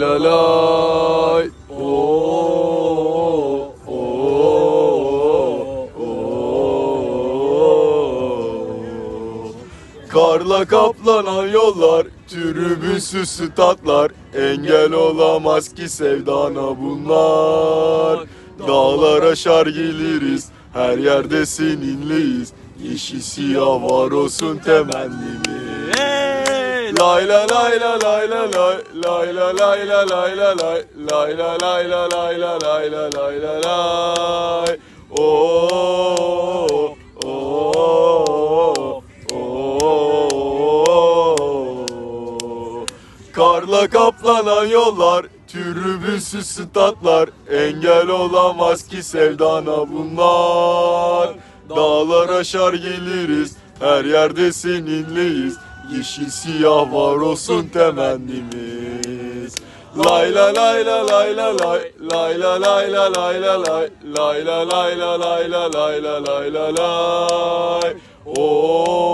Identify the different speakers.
Speaker 1: la. Karla kaplanan yollar, tribünsüz statlar Engel olamaz ki sevdana bunlar. Dağlar aşar geliriz, her yerde seninleyiz Yeşil siyah var olsun temennimiz Lay la lay la lay la lay Lay la lay la lay la lay Lay la lay la lay la lay la lay la lay Oo, oo, oo. Karla kaplanan yollar Tribünsüz statlar Engel olamaz ki sevdana bunlar Dağlar aşar geliriz Her yerde seninleyiz Yeşil siyah var olsun temennimiz. Lay la lay la lay la lay. Lay la lay la lay la lay. Lay la lay la lay la lay la lay la lay. Oo